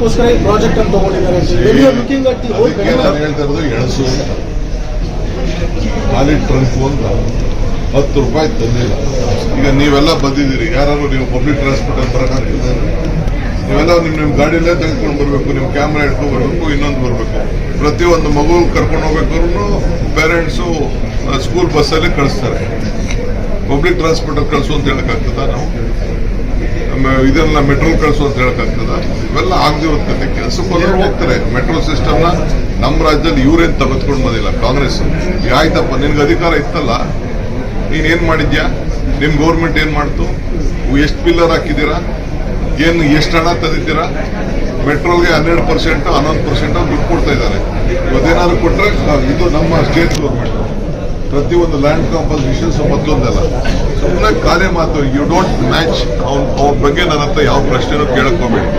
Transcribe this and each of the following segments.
ಅದಕ್ಕೋಸ್ಕರ ಈ ಪ್ರಾಜೆಕ್ಟ್ ಅನ್ನು ತಗೊಂಡಿದ್ದಾರೆ. ಲುಕಿಂಗ್ ಅಟ್ ದಿ ಹೋಲ್ ನಾನು ಹೇಳ್ತಾ ಇರೋದು ಎಣಸು. ಖಾಲಿ ಟ್ರಂಕ್ ಒಂದು ಹತ್ತು ರೂಪಾಯಿ ತಂದಿಲ್ಲ. ಈಗ ನೀವೆಲ್ಲ ಬಂದಿದ್ದೀರಿ. ಯಾರು ನೀವು ಪಬ್ಲಿಕ್ ಟ್ರಾನ್ಸ್ಪೋರ್ಟ್ ಅಂತ ಬರೋಕ್ಕಾಗ್ತದೆ ನೀವೆಲ್ಲ ನಿಮ್ಮ ನಿಮ್ ಗಾಡಿಯಲ್ಲೇ ತೆಗೆದುಕೊಂಡು ಬರಬೇಕು. ನಿಮ್ ಕ್ಯಾಮ್ರಾ ಇಟ್ಕೊಂಡು ಬರಬೇಕು ಇನ್ನೊಂದು ಬರಬೇಕು. ಪ್ರತಿಯೊಂದು ಮಗು ಕರ್ಕೊಂಡು ಹೋಗ್ಬೇಕಾದ್ರು ಪೇರೆಂಟ್ಸು ಸ್ಕೂಲ್ ಬಸ್ಸಲ್ಲೇ ಕಳಿಸ್ತಾರೆ. ಪಬ್ಲಿಕ್ ಟ್ರಾನ್ಸ್ಪೋರ್ಟ್ ಅಲ್ಲಿ ಕಳಿಸು ಅಂತ ಹೇಳಕ್ಕಾಗ್ತದ ನಾವು? ಇದನ್ನ ಮೆಟ್ರೋ ಕಳಿಸು ಅಂತ ಹೇಳಕ್ಕಾಗ್ತದ? ಇವೆಲ್ಲ ಆಗದಿರುತ್ತೆ. ಕೆಲಸ ಹೋದ್ರೆ ಹೋಗ್ತಾರೆ. ಮೆಟ್ರೋ ನ ನಮ್ಮ ರಾಜ್ಯದಲ್ಲಿ ಇವ್ರೇನ್ ತೆಗೆದುಕೊಂಡು ಬಂದಿಲ್ಲ? ಕಾಂಗ್ರೆಸ್. ಆಯ್ತಪ್ಪ ನಿನ್ಗೆ ಅಧಿಕಾರ ಇತ್ತಲ್ಲ? ನೀನ್ ಏನ್ ಮಾಡಿದ್ಯಾ? ನಿಮ್ ಗೌರ್ಮೆಂಟ್ ಏನ್ ಮಾಡ್ತು? ಎಷ್ಟು ಪಿಲ್ಲರ್ ಹಾಕಿದ್ದೀರಾ? ಏನು ಎಷ್ಟು ಹಣ ತಂದಿದ್ದೀರಾ? ಮೆಟ್ರೋಲ್ಗೆ ಹನ್ನೆರಡು ಪರ್ಸೆಂಟ್ ಹನ್ನೊಂದು ಪರ್ಸೆಂಟ್ ದುಡ್ಡು ಕೊಡ್ತಾ ಇದ್ದಾರೆ. ಇವತ್ತೇನಾದ್ರು ಕೊಟ್ರೆ ಇದು ನಮ್ಮ ಸ್ಟೇಟ್ ಗೌರ್ಮೆಂಟ್. ಪ್ರತಿಯೊಂದು ಲ್ಯಾಂಡ್ ಕಾಂಪೋಸಿಷನ್ಸ್ ಮತ್ತೊಂದಲ್ಲ. ಸುಮ್ಮನೆ ಖಾಲಿ ಮಾತು ಯು ಡೋಂಟ್ ಮ್ಯಾಚ್ ಅವ್ನ ಅವ್ರ ಬಗ್ಗೆ ನನ್ನ ಹತ್ರ ಯಾವ ಪ್ರಶ್ನೆನೂ ಕೇಳಕ್ಕೋಬೇಡಿ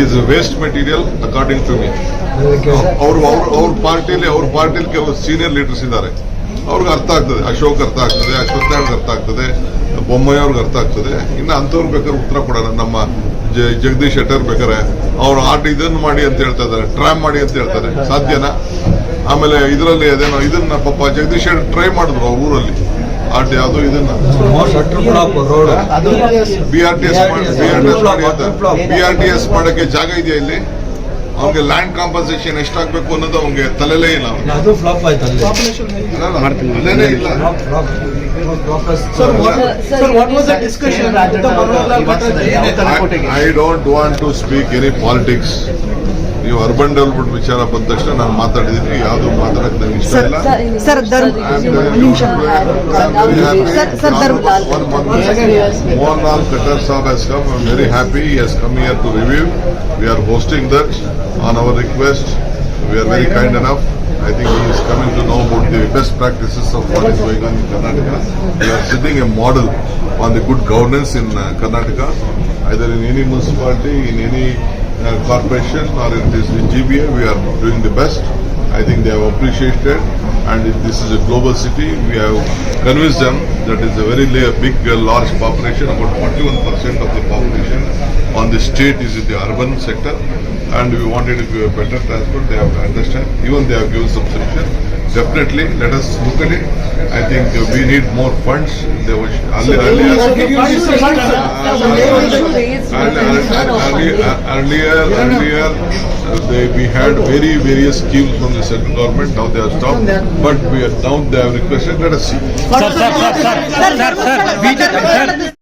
is waste material according to me ಅವ್ರು ಅವ್ರ ಅವ್ರ ಪಾರ್ಟಿಲಿ ಅವ್ರ ಪಾರ್ಟಿಲಿ ಕೆಲವು ಸೀನಿಯರ್ ಲೀಡರ್ಸ್ ಇದ್ದಾರೆ. ಅವ್ರಿಗೆ ಅರ್ಥ ಆಗ್ತದೆ. ಅಶೋಕ್ ಅರ್ಥ ಆಗ್ತದೆ ಅಶ್ವತ್ಥ ಅರ್ಥ ಆಗ್ತದೆ, ಬೊಮ್ಮಾಯಿ ಅವ್ರಿಗೆ ಅರ್ಥ ಆಗ್ತದೆ. ಇನ್ನು ಅಂಥವ್ರು ಬೇಕಾದ್ರೆ ಉತ್ತರ ಕೊಡೋಣ. ನಮ್ಮ ಜಗದೀಶ್ ಶೆಟ್ಟರ್ ಬೇಕಾರೆ ಅವ್ರು ಆರ್ಟ್ ಇದನ್ನು ಮಾಡಿ ಅಂತ ಹೇಳ್ತಾ ಇದ್ದಾರೆ, ಟ್ರಾಮ್ ಮಾಡಿ ಅಂತ ಹೇಳ್ತಾರೆ ಸಾಧ್ಯನಾ? ಆಮೇಲೆ ಇದರಲ್ಲಿ ಅದೇನೋ ಇದನ್ನ ಪಾಪ ಜಗದೀಶ್ ಶೆಟ್ಟರ್ ಟ್ರೈ ಮಾಡಿದ್ರು ಅವ್ರ ಊರಲ್ಲಿ. ಆಟ ಯಾವ್ದು ಇದನ್ನ. B R T S B R T S ಮಾಡಿ ಬಿ ಆರ್ ಟಿ ಎಸ್ ಮಾಡಕ್ಕೆ ಜಾಗ ಇದೆಯಾ ಇಲ್ಲಿ? ಅವ್ನಿಗೆ ಲ್ಯಾಂಡ್ ಕಾಂಪನ್ಸೇಷನ್ ಎಷ್ಟಾಗಬೇಕು ಅನ್ನೋದು ಅವ್ನಿಗೆ ತಲೆಲೇ ಇಲ್ಲ ಅವ್ರಿಗೆ. ಅದು ಫ್ಲಾಪ್ ಆಯ್ತು ಅಲ್ಲಿ. ಅಲ್ಲಲ್ಲ, ತಲೆನೇ ಇಲ್ಲ? I don't want to speak any politics ನೀವು ಅರ್ಬನ್ ಡೆವಲಪ್ಮೆಂಟ್ ವಿಚಾರ ಬಂದ ತಕ್ಷಣ ನಾನು ಮಾತಾಡಿದ್ದೀನಿ ಯಾವುದು ಮಾತಾಡಕ್ಕೆ ನನಗೆ ಇಷ್ಟ ಇಲ್ಲ sir Mohanlal Khattar Saab has come. I'm very happy. He has come here to review. We are hosting that on our request. We are very kind enough. I think he is coming to know about the best practices of what is going on in Karnataka. We are setting a model on the good governance in uh, Karnataka, either in any municipality, in any uh, corporation, or it is in GBA. We are doing the best. I think they have appreciated, and if this is a global city, we have convinced them that is a very big, uh, large population. About 41% of the population on the state is in the urban sector, and we wanted to give a better transport. They have to understand. Even they have given some solution. Definitely, let us look at it. I think uh, we need more funds. There was earlier, earlier, earlier, earlier they, we had very various schemes from the central government. Now they are stopped, but we are now they have requested. Let us see. Sir, sir, sir, sir, sir, sir, sir, sir, sir,